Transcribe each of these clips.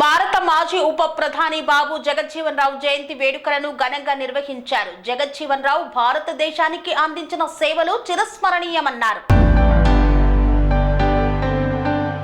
భారత మాజీ ఉప ప్రధాని బాబు జగజ్జీవన్ రావు జయంతి వేడుకలను ఘనంగా నిర్వహించారు. జగజ్జీవన్ రావు భారతదేశానికి అందించిన సేవలు చిరస్మరణీయమన్నారు.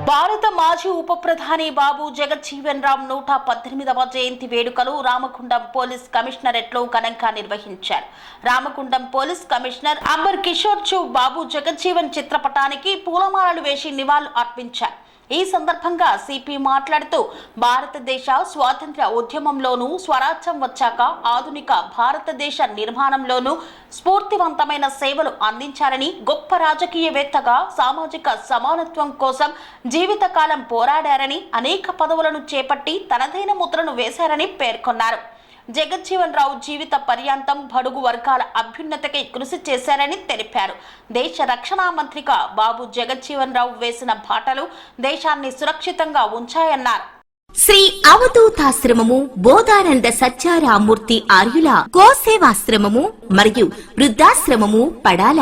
భారత మాజీ ఉప ప్రధాని బాబు జగజ్జీవన్ రామ్ నూట పద్దెనిమిదవ జయంతి వేడుకలు రామగుండం పోలీస్ కమిషనరేట్లో ఘనంగా నిర్వహించారు. Ramagundam police commissioner amber Kishore చూ బాబు జగజ్జీవన్ చిత్రపటానికి పూలమాలలు వేసి నివాళులు అర్పించారు. ఈ సందర్భంగా సిపి మాట్లాడుతూ భారతదేశ స్వాతంత్ర ఉద్యమంలోనూ స్వరాజ్యం వచ్చాక ఆధునిక భారతదేశ నిర్మాణంలోనూ స్ఫూర్తివంతమైన సేవలు అందించారని గొప్ప రాజకీయవేత్తగా సామాజిక సమానత్వం కోసం జీవితకాలం పోరాడారని అనేక పదవులను చేపట్టి తనదైన ముద్రను వేశారని పేర్కొన్నారు. జగజ్జీవన్ రావు జీవిత పర్యాంతం బడుగు వర్గాల అభ్యున్నతకై కృషి చేశారని తెలిపారు. దేశ రక్షణ మంత్రిగా బాబు జగజ్జీవన్ రావు వేసిన బాటలు దేశాన్ని సురక్షితంగా ఉంచాయన్నారు. శ్రీ అవధూతాశ్రమము బోధానంద సత్యారామూర్తి ఆర్యుల గోసేవాశ్రమము మరియు వృద్ధాశ్రమము పడాల.